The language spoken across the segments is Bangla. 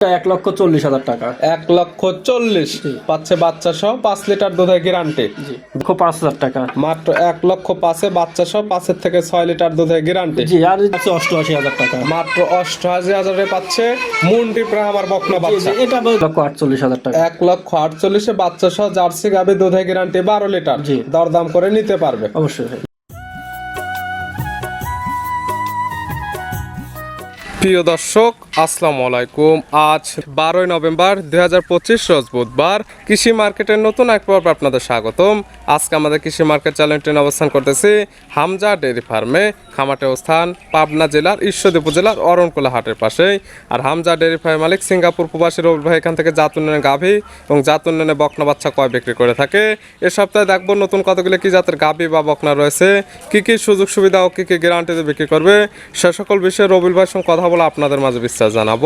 এক লক্ষ চল্লিশ হাজার টাকা। এক লক্ষ চল্লিশ। পাচ্ছে বাচ্চা সহ পাঁচ লিটার দুধের গ্যারান্টি লক্ষ পাঁচ হাজার টাকা। মাত্র এক লক্ষ পাঁচে বাচ্চা সহ পাঁচের থেকে ছয় লিটার দুধের গ্যারান্টি জি আর অষ্টআশি হাজার টাকা। মাত্র অষ্টআশি হাজারে পাচ্ছে মুন্ডি প্রায় আমার বকনা বাচ্চা। এটা লক্ষ আটচল্লিশ হাজার টাকা। এক লক্ষ আটচল্লিশে বাচ্চা সহ জার্সি গাবে দুধের গ্যারান্টি বারো লিটার। জি। দরদাম করে নিতে পারবে। অবশ্যই। প্রিয় দর্শক, আসসালামু আলাইকুম। আজ বারোই নভেম্বর দুই হাজার পঁচিশ রোজ বুধবার কৃষি মার্কেটের নতুন এক পর্ব আপনাদের স্বাগতম। আজকে আমাদের কৃষি মার্কেট চ্যানেলটি অবস্থান করতেছি হামজা ডেয়ারি ফার্মে, খামাটে অবস্থান পাবনা জেলার ঈশ্বরদী উপজেলার অরণকুলা হাটের পাশেই। আর হামজা ডেয়ারি ফার্ম মালিক সিঙ্গাপুর প্রবাসী রবুল ভাই এখান থেকে জাত উন্নয়নে গাভী এবং জাত উন্নয়নে বকনা বাচ্চা কয় বিক্রি করে থাকে। এ সপ্তাহে দেখব নতুন কতগুলো কি জাতের গাভী বা বকনা রয়েছে, কি কি সুযোগ সুবিধা ও কি কি গ্যারান্টিতে বিক্রি করবে। সে সকল বিষয়ে রবিল ভাইয়ের সঙ্গে কথা বলে আপনাদের মাঝে বিশ্বাস জানাব।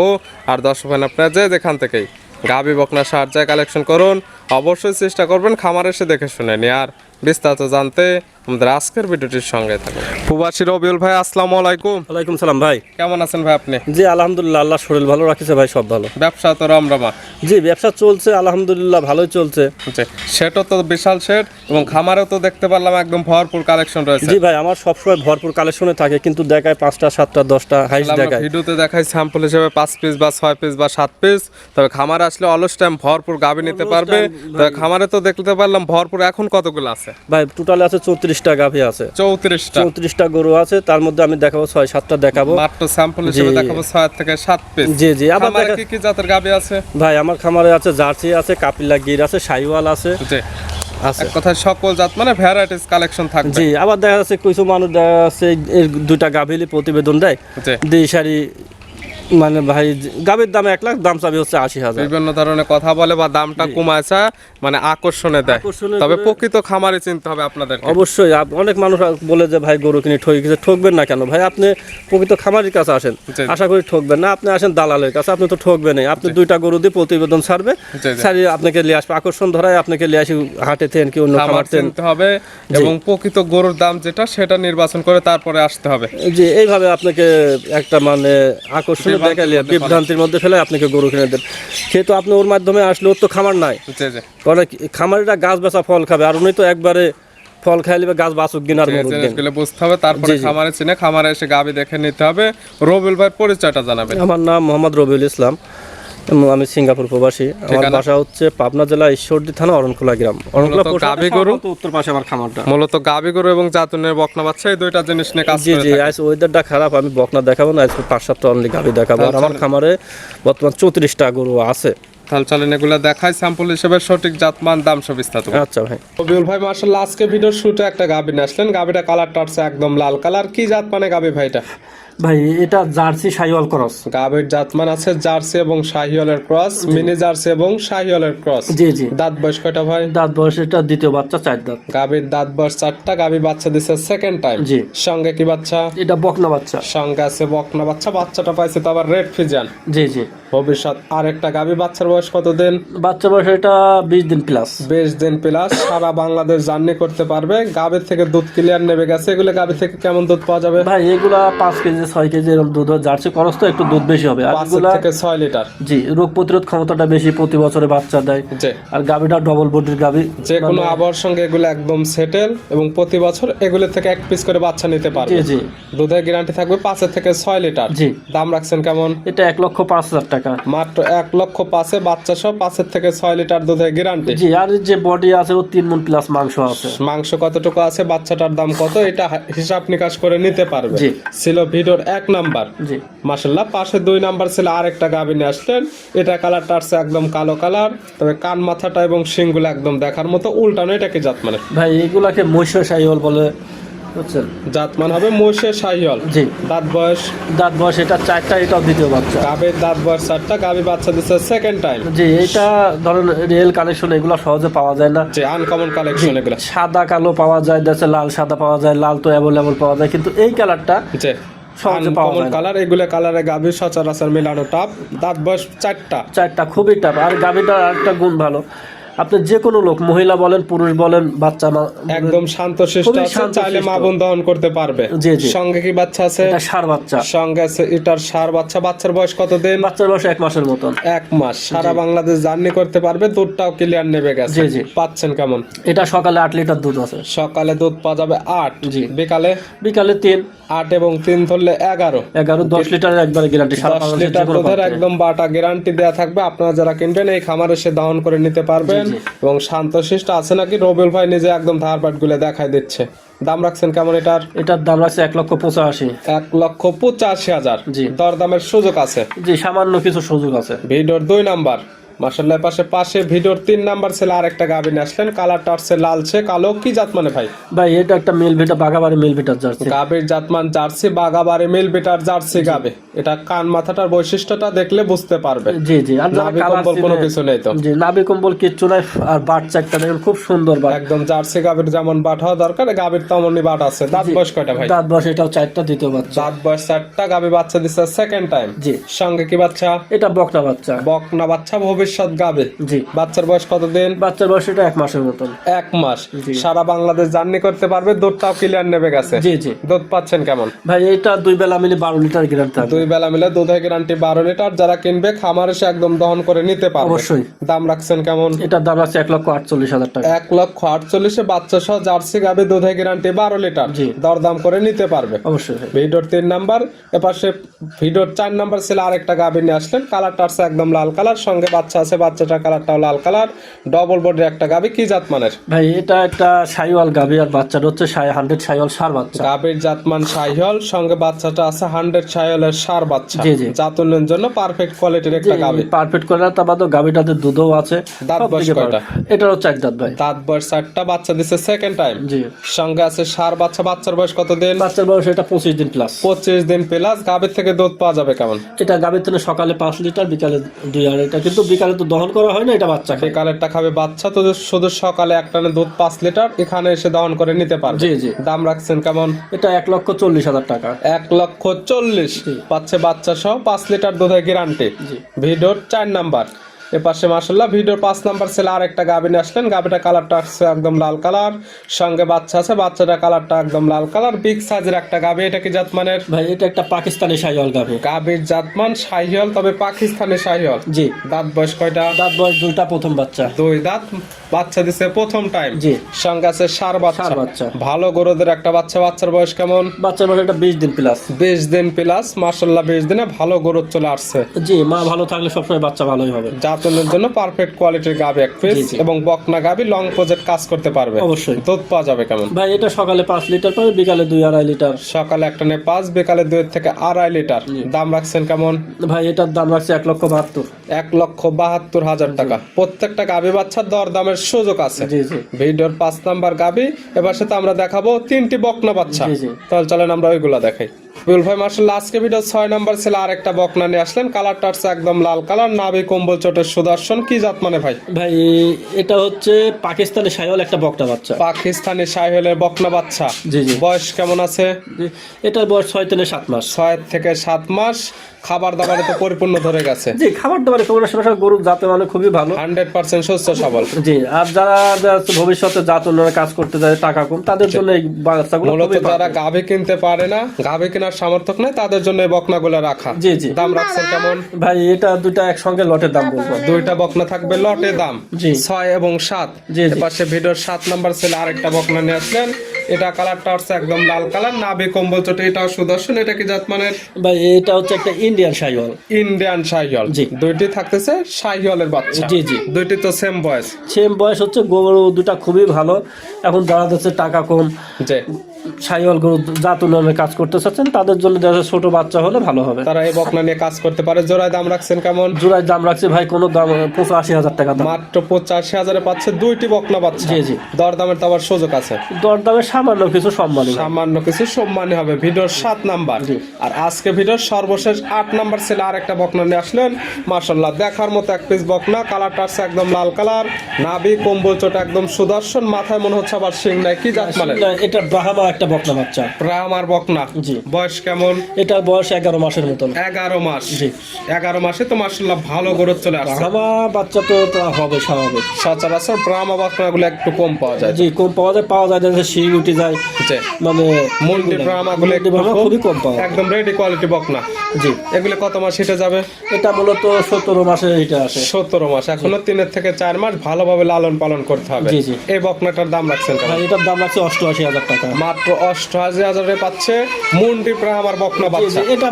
আর দর্শক ভাই, আপনারা যে যেখান থেকেই গাবি বকনা সার যায় কালেকশন করুন, অবশ্যই চেষ্টা করবেন খামার এসে দেখে শুনে নি আর বিস্তারিত জানতে আমাদের আজকের ভিডিওটির সঙ্গে থাকুন। প্রবাসী রবিউল ভাই আসসালামু আলাইকুম। ওয়ালাইকুম সালাম ভাই। কেমন আছেন ভাই আপনি? জি আলহামদুলিল্লাহ আল্লাহ শরীর ভালো রাখিছে ভাই সব ভালো। ব্যবসা তো রমরমা। জি ব্যবসা চলছে আলহামদুলিল্লাহ ভালোই চলছে। সেটা তো বিশাল শেড এবং খামারেও তো দেখতে পারলাম একদম ভরপুর কালেকশন রয়েছে। জি ভাই আমার সবসময় ভরপুর কালেকশনে থাকে কিন্তু দেখায় পাঁচটা সাতটা দশটা হাইস দেখায়। ভিডিওতে দেখায় স্যাম্পল হিসেবে পাঁচ পিস বা ছয় পিস বা সাত পিস তবে খামারে আসলে অলস টাইম ভরপুর গাবি নিতে পারবে। তবে খামারে তো দেখতে পারলাম ভরপুর এখন কতগুলো আছে? ভাই টোটালে আছে চৌত্রিশটা গাভী আছে। চৌত্রিশটা। চৌত্রিশটা গরু আছে তার মধ্যে আমি দেখাবো ছয় সাতটা দেখাবো। মাত্র স্যাম্পল হিসেবে দেখাবো ছয় থেকে সাত পিস জি জি। আবার কি কি জাতের আছে? ভাই আমার খামারে আছে জার্সি আছে কাপিলা গির আছে সাইওয়াল আছে। জি। আছে। এক সকল জাত মানে ভ্যারাইটিস কালেকশন থাকবে। জি আবার দেখা যাচ্ছে কিছু মানুষ দেখা যাচ্ছে দুইটা গাভীলি প্রতিবেদন দেয়। সারি মানে ভাই গাভীর দাম এক লাখ দাম চাবি হচ্ছে আশি হাজার। বিভিন্ন ধরনের কথা বলে বা দামটা কমায়ছে মানে আকর্ষণে দেয়। তবে প্রকৃত খামারে চিনতে হবে আপনাদের অবশ্যই অনেক মানুষ বলে যে ভাই গরু কিনে ঠকে গেছে ঠকবেন না কেন? ভাই আপনি প্রকৃত খামারের কাছে আসেন। আশা করি ঠকবেন না। আপনি আসেন দালালের কাছে আপনি তো ঠকবেন আপনি দুইটা গরু দিয়ে প্রতিবেদন ছাড়বে। জি, জি। ছাড়িয়ে আপনাকে নিয়ে আসবে। আকর্ষণ ধরায় আপনাকে নিয়ে আসি হাটে থেন কি অন্য খামার চিনতে হবে এবং প্রকৃত গরুর দাম যেটা সেটা নির্বাচন করে তারপরে আসতে হবে। যে এইভাবে আপনাকে একটা মানে আকর্ষণ দেখালে মধ্যে বিভ্রান্তির মধ্যে ফেলে আপনাকে গরু কিনে দেন? সেহেতু আপনি ওর মাধ্যমে আসলে ওর তো খামার নাই। কারণ খামারিরা গাছ বেচা ফল খাবে আর উনি তো একবারে ফল খাইলে গাছ বাঁচুক গিনার এই মরুক বুঝতে হবে তারপরে। খামারে চিনে খামারে এসে গাবি দেখে নিতে হবে। রবিউল ভাইয়ের পরিচয়টা জানাবে আমার নাম মোহাম্মদ রবিউল ইসলাম। আমি সিঙ্গাপুর প্রবাসী। আমার বাসা হচ্ছে পাবনা জেলা ঈশ্বরদী থানা অরণখোলা গ্রাম। পৌরসভার গাভী গরু? উত্তর পাশে আমার খামারটা। মূলত গাবি গরু এবং জাতুনের বকনা বাচ্চা এই দুইটা জিনিস নিয়ে কাজ জি জি আজ ওয়েদারটা খারাপ আমি বকনা দেখাবো না আজকে পাঁচ সাতটা অনলি গাভি দেখাবো। আর আমার খামারে বর্তমান চৌত্রিশটা গরু আছে। তাহলে চলেন এগুলো দেখায় স্যাম্পল হিসেবে সঠিক জাতমান দাম সব বিস্তারিত আচ্ছা ভাই। রবিউল ভাই মার্শাল্লাহ আজকে ভিডিওর শুটে একটা গাবি নিয়ে আসলেন। গাবিটা কালারটা আসছে একদম লাল কালার কি জাত মানে গাবি ভাইটা ভাই এটা জার্সি সাইওয়াল ক্রস। গাবির জাতমান আছে জার্সি এবং শাহিওয়ালের ক্রস মিনি জার্সি এবং শাহিওয়ালের ক্রস। জি জি। দাঁত বয়স কয়টা ভাই? দাঁত বয়স এটা দ্বিতীয় বাচ্চা চার দাঁত। গাবির দাঁত বয়স চারটা গাবি বাচ্চা দিচ্ছে সেকেন্ড টাইম জি। সঙ্গে কি বাচ্চা? এটা বকনা বাচ্চা। সঙ্গে আছে বকনা বাচ্চা বাচ্চাটা পাইছে তো আবার রেড ফিজান জি জি। ভবিষ্যৎ আর একটা গাবি বাচ্চার বয়স কত দিন বাচ্চা বয়স এটা বিশ দিন প্লাস বেশ দিন প্লাস সারা বাংলাদেশ জার্নি করতে পারবে। গাবির থেকে দুধ ক্লিয়ার নেবে গেছে এগুলো গাবি থেকে কেমন দুধ পাওয়া যাবে? ভাই এগুলা পাঁচ কেজি ছয় কেজি এরকম দুধ হয়। জার্সি খরচ তো একটু দুধ বেশি হবে। আর এগুলা থেকে ছয় লিটার। জি রোগ প্রতিরোধ ক্ষমতাটা বেশি প্রতি বছরে বাচ্চা দেয়। আর গাভিটা ডবল বডির গাভি। যে কোনো আবহাওয়ার সঙ্গে এগুলো একদম সেটেল এবং প্রতি বছর এগুলো থেকে এক পিস করে বাচ্চা নিতে জি পারবে। জি দুধের গ্যারান্টি থাকবে পাঁচের থেকে ছয় লিটার। জি। দাম রাখছেন কেমন? এটা এক লক্ষ পাঁচ হাজার টাকা। মাত্র এক লক্ষ পাঁচে বাচ্চা সহ পাঁচের থেকে ছয় লিটার দুধের গ্যারান্টি জি আর যে বডি আছে ও তিন মন প্লাস মাংস আছে। মাংস কতটুকু আছে বাচ্চাটার দাম কত এটা হিসাব নিকাশ করে নিতে পারবে। জি। ছিল ভিডিওর এক নাম্বার। জি। মাসাল্লাহ পাশে দুই নাম্বার ছিল আরেকটা গাভী নিয়ে আসলেন। এটা কালারটা আসছে একদম কালো কালার তবে কান মাথাটা এবং শিংগুলো একদম দেখার মতো উল্টানো এটা কি জাত মানে ভাই এগুলাকে মৈশ সাইওয়াল বলে বুঝছেন? জাতমান হবে মহিষে শাহিওয়াল জি। দাঁত বয়স? দাঁত বয়স এটা চারটা এটাও দ্বিতীয় বাচ্চা। গাভীর দাঁত বয়স চারটা গাভী বাচ্চা দিচ্ছে সেকেন্ড টাইম জি এটা ধরেন রিয়েল কালেকশন এগুলো সহজে পাওয়া যায় না। যে আনকমন কালেকশন এগুলো। সাদা কালো পাওয়া যায় দেশে লাল সাদা পাওয়া যায় লাল তো অ্যাভেলেবল পাওয়া যায়। কিন্তু এই কালারটা সহজে পাওয়া যায় কালার এগুলো কালারে গাভী সচরাচর মেলানো টাপ দাঁত বয়স চারটা। চারটা খুবই টাপ আর গাভিটার আরেকটা গুণ ভালো। আপনি যে কোনো লোক মহিলা বলেন পুরুষ বলেন বাচ্চা একদম শান্ত শিষ্ট আছে চাইলে মা বোন দহন করতে পারবে। জি, জি। সঙ্গে কি বাচ্চা আছে? এটা সার বাচ্চা। সঙ্গে আছে এটার সার বাচ্চা। বাচ্চার বয়স কত দিন বাচ্চার বয়স এক মাসের মতন। এক মাস। সারা বাংলাদেশ জার্নি করতে পারবে দুধটাও ক্লিয়ার নেবে গেছে। জি, জি। পাচ্ছেন কেমন? এটা সকালে আট লিটার দুধ আছে। সকালে দুধ পাওয়া যাবে আট জি। বিকালে? বিকালে তিন। আট এবং তিন ধরলে এগারো। এগারো দশ লিটারের একবারে গ্যারান্টি সারা দশ লিটার দুধের একদম বাটা গ্যারান্টি দেওয়া থাকবে। আপনারা যারা কিনবেন এই খামারে সে দহন করে নিতে পারবেন এবং শান্তশিষ্ট আছে নাকি? রবিউল ভাই নিজে একদম ধারপাটগুলো দেখাই দিচ্ছে। দাম রাখছেন কেমন এটার? এটার দাম রাখছে এক লক্ষ পঁচাশি। এক লক্ষ পঁচাশি হাজার। জি। দরদামের সুযোগ আছে। জি সামান্য কিছু সুযোগ আছে। ভিডিওর দুই নাম্বার। মাসাল্লাহ পাশে পাশে ভিডিওর তিন নাম্বার ছেলে আরেকটা গাভিন আসলেন। কালারটা আসছে লালছে কালো কি জাত মানে ভাই? ভাই এটা একটা মিল ভিটা বাগাবাড়ি মিল ভিটার জার্সি। গাবির জাতমান জার্সি বাগাবাড়ি মিল বিটার জার্সি গাবে এটা কান মাথাটার বৈশিষ্ট্যটা দেখলে বুঝতে পারবে। জি জি আর নাভি কম্বল কোনো কিছু নেই তো। জি নাভি কম্বল কিচ্ছু নাই আর বাট চারটা দেখেন খুব সুন্দর বাট। একদম জার্সি গাবির যেমন বাট হওয়া দরকার গাবির তেমনই বাট আছে। দাঁত বয়স কয়টা ভাই? দাঁত বয়স এটাও চারটা দ্বিতীয় বাচ্চা। দাঁত বয়স চারটা গাবি বাচ্চা দিচ্ছে সেকেন্ড টাইম জি। সঙ্গে কি বাচ্চা? এটা বকনা বাচ্চা। বকনা বাচ্চা ভবিষ্যৎ গাবে। জি। বাচ্চার বয়স কতদিন? বাচ্চার বয়স এটা এক মাসের মতন। এক মাস। সারা বাংলাদেশ জার্নি করতে পারবে দুধটাও ক্লিয়ার নেবে গেছে। জি জি। দুধ পাচ্ছেন কেমন? ভাই এটা দুই বেলা মিলে বারো লিটার গ্যারান্টি দুই বেলা মিলে দুধের গ্যারান্টি বারো লিটার। যারা কিনবে খামার এসে একদম দহন করে নিতে পারবে। অবশ্যই। দাম রাখছেন কেমন? এটার দাম আছে এক লক্ষ আটচল্লিশ হাজার টাকা। এক লক্ষ আটচল্লিশে বাচ্চা সহ জার্সি গাবে দুধের গ্যারান্টি বারো লিটার। দরদাম করে নিতে পারবে। অবশ্যই। ভিডিওর তিন নাম্বার এপাশে ভিডিওর চার নাম্বার ছিল আরেকটা গাভী নিয়ে আসলেন। কালারটা একদম লাল কালার সঙ্গে বাচ্চা আছে বাচ্চাটার কালারটাও লাল কালার ডবল বডির একটা গাভী কি জাত মানের? ভাই এটা একটা সাইওয়াল গাবি আর বাচ্চাটা হচ্ছে সাই হান্ড্রেড সাইওয়াল সার বাচ্চা। গাভীর জাতমান সাইহল সঙ্গে বাচ্চাটা আছে হান্ড্রেড সাইহলের সার বাচ্চা। জি, জি। জাতনের জন্য পারফেক্ট কোয়ালিটির একটা গাভী। পারফেক্ট করে তা বাদও গাবিটাতে দুধও আছে। দাঁত বয়স কয়টা? হচ্ছে এক দাঁত ভাই। দাঁত বয়স চারটা বাচ্চা দিচ্ছে সেকেন্ড টাইম জি। সঙ্গে আছে সার বাচ্চা বাচ্চার বয়স কত দিন বাচ্চার বয়স এটা পঁচিশ দিন প্লাস পঁচিশ দিন প্লাস গাভীর থেকে দুধ পাওয়া যাবে কেমন? এটা গাবির থেকে সকালে পাঁচ লিটার বিকালে দুই আড়াইটা কিন্তু বিকালে তো দহন করা হয় না এটা বাচ্চা খায়। বিকালেরটা খাবে বাচ্চা তো শুধু সকালে এক টানে দুধ পাঁচ লিটার এখানে এসে দহন করে নিতে পারবে। জি জি। দাম রাখছেন কেমন? এটা এক লক্ষ চল্লিশ হাজার টাকা। এক লক্ষ চল্লিশ। পাচ্ছে বাচ্চা সহ পাঁচ লিটার দুধের গ্যারান্টি। ভিডিওর চার নাম্বার। এ পাশে মাসাল্লাহ ভিডিওর পাঁচ নাম্বার ছেলে আর একটা গাভিনে আসলেন। গাভিটা কালারটা আসছে একদম লাল কালার সঙ্গে বাচ্চা আছে বাচ্চাটা কালারটা একদম লাল কালার বিগ সাইজের একটা গাভি। এটা কি জাতমানের? ভাই এটা একটা পাকিস্তানি সাইওয়াল গাভি। গাভির জাতমান শাহিহল তবে পাকিস্তানি শাহিহল জি। দাঁত বয়স কয়টা? দাঁত বয়স দুইটা প্রথম বাচ্চা। দুই দাঁত বাচ্চা দিছে প্রথম টাইম জি। সঙ্গে আছে সার বাচ্চা। বাচ্চা। ভালো গরুদের একটা বাচ্চা বাচ্চার বয়স কেমন? বাচ্চার বয়স একটা বিশ দিন প্লাস বিশ দিন প্লাস মার্শাল্লাহ বিশ দিনে ভালো গরু চলে আসছে। জি মা ভালো থাকলে সবসময় বাচ্চা ভালোই হবে। জাতনের জন্য পারফেক্ট কোয়ালিটির গাবি এক পিস। এবং বকনা গাবি লং প্রজেক্ট কাজ করতে পারবে। অবশ্যই। দুধ পাওয়া যাবে কেমন? ভাই এটা সকালে পাঁচ লিটার পাবে বিকালে দুই আড়াই লিটার সকালে একটা নে পাঁচ বিকালে দুই থেকে আড়াই লিটার দাম রাখছেন কেমন? ভাই এটার দাম রাখছে এক লক্ষ বাহাত্তর। এক লক্ষ বাহাত্তর হাজার টাকা। প্রত্যেকটা গাবি বাচ্চার দর দামের সুযোগ আছে। জি জি। ভিডিওর পাঁচ নাম্বার গাবি এবার সাথে আমরা দেখাবো তিনটি বকনা বাচ্চা। তাহলে চলেন আমরা ওইগুলা দেখাই। বিল ভাই মার্শাল্লাহ আজকে ভিডিও ছয় নাম্বার ছিল আর একটা বকনা নিয়ে আসলেন। কালারটা হচ্ছে একদম লাল কালার নাভি কম্বল চোটের সুদর্শন। কি জাত মানে ভাই? ভাই এটা হচ্ছে পাকিস্তানি সাইওয়াল একটা বকটা বাচ্চা। পাকিস্তানি সাহেলের বকনা বাচ্চা। জি জি। বয়স কেমন আছে? এটার বয়স ছয় থেকে সাত মাস। ছয় থেকে সাত মাস। খাবার দাবারে তো পরিপূর্ণ ধরে গেছে। জি খাবার দাবারে তোমার আশেপাশে গরু জাতে মানে খুবই ভালো। হান্ড্রেড পার্সেন্ট সুস্থ সবল। জি আর যারা ভবিষ্যতে জাত উন্নয়নের কাজ করতে যায় টাকা কম তাদের জন্য এই বাচ্চাগুলো মূলত যারা। গাভী কিনতে পারে না গাভী কেনার সামর্থ্য নেই তাদের জন্য বকনাগুলো রাখা। জি জি। দাম রাখছেন কেমন? ভাই এটা দুইটা একসঙ্গে লটের দাম বলব। দুইটা বকনা থাকবে লটে দাম। জি। ছয় এবং সাত। জি, জি। ভিডিওর সাত নাম্বার ছিল আরেকটা বকনা নিয়ে আসলেন। এটা কালারটা হচ্ছে একদম লাল কালার নাভি কম্বল চটে এটাও সুদর্শন এটা কি জাতমানের? ভাই এটা হচ্ছে একটা ইন্ডিয়ান সাইওয়াল ইন্ডিয়ান শাহিওয়াল। জি। দুইটি থাকতেছে শাহিওয়ালের বাচ্চা। জি, জি। দুইটি তো সেম বয়স। সেম বয়স হচ্ছে গরু দুটা খুবই ভালো। এখন যারা যাচ্ছে টাকা কম। যে সাইওয়াল গরু জাত উন্নয়নের কাজ করতে চাচ্ছেন তাদের জন্য যাচ্ছে ছোট বাচ্চা হলে ভালো হবে। তারা এই বকনা নিয়ে কাজ করতে পারে। জোড়ায় দাম রাখছেন কেমন? জোড়ায় দাম রাখছে ভাই কোনো দাম পঁচাশি হাজার টাকা দাম। মাত্র পঁচাশি হাজারে পাচ্ছে দুইটি বকনা পাচ্ছে জি, জি। দর দামের তো আবার সুযোগ আছে। দর দামে সামান্য কিছু সম্মান সামান্য কিছু সম্মানী হবে। ভিডিওর সাত নাম্বার। আর আজকে ভিডিওর সর্বশেষ আট নাম্বার ছেলে আর একটা বকনা নিয়ে আসলেন। মার্শাল্লাহ দেখার মতো এক পিস বকনা। কালারটা আছে একদম লাল কালার নাভি কম্বল চোট একদম সুদর্শন। মাথায় মনে হচ্ছে আবার সিং নাই। কি জাত মানে এটা ব্রাহ্মা একটা বকনা বাচ্চা। ব্রাহ্মার বকনা। জি। বয়স কেমন? এটার বয়স এগারো মাসের মতন। এগারো মাস। জি। এগারো মাসে তো মার্শাল্লাহ ভালো গ্রোথ চলে আসছে। ব্রাহ্মা বাচ্চা তো তা হবে স্বাভাবিক। সচরাচর ব্রাহ্মা বকনাগুলো একটু কম পাওয়া যায়। জি কম পাওয়া যায় পাওয়া যায় যে শিং উঠে যায়। মানে মুন্ডি ব্রাহ্মাগুলো একটু। খুবই কম পাওয়া যায়। একদম রেডি কোয়ালিটি বকনা। জি। এগুলো কত মাস হিটে যাবে? এটা মূলত সতেরো মাসে এটা আসে। সতেরো মাস। এখনও তিনের থেকে চার মাস ভালোভাবে লালন পালন করতে হবে। জি, জি। এই বকনাটার দাম রাখছেন এটার দাম লাগছে অষ্টআশি হাজার টাকা। মাত্র অষ্টআশি হাজারে পাচ্ছে মুন্ডি ব্রাহ্মার বকনা বাচ্চা। এটা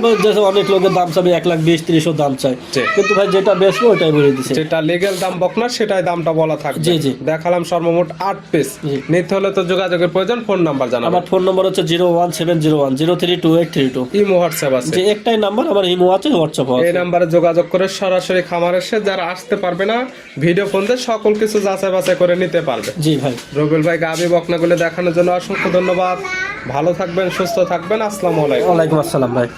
অনেক লোকের দাম চাবে এক লাখ বিশ ত্রিশও দাম জি। কিন্তু ভাই যেটা বেচবো ওটাই বলে দিছে। যেটা লিগেল দাম বকনা সেটাই দামটা বলা থাকবে। জি, জি। দেখালাম সর্বমোট আট পিস নিতে হলে তো যোগাযোগের প্রয়োজন ফোন নাম্বার জানাব আমার ফোন নম্বর হচ্ছে zero one seven zero one zero three two eight three two. Imo WhatsApp আছে। যে একটাই নাম্বার আমার ইমো আছে হোয়াটসঅ্যাপ আছে। এই নাম্বারে যোগাযোগ করে সরাসরি খামার এসে যারা আসতে পারবে না ভিডিও ফোন দিয়ে সকল কিছু যাচাই বাছাই করে নিতে পারবে। জি ভাই। রবিউল ভাই গাবি বকনাগুলো দেখানোর জন্য অসংখ্য ধন্যবাদ। ভালো থাকবেন সুস্থ থাকবেন। আসসালামু আলাইকুম। আসসালাম ভাই।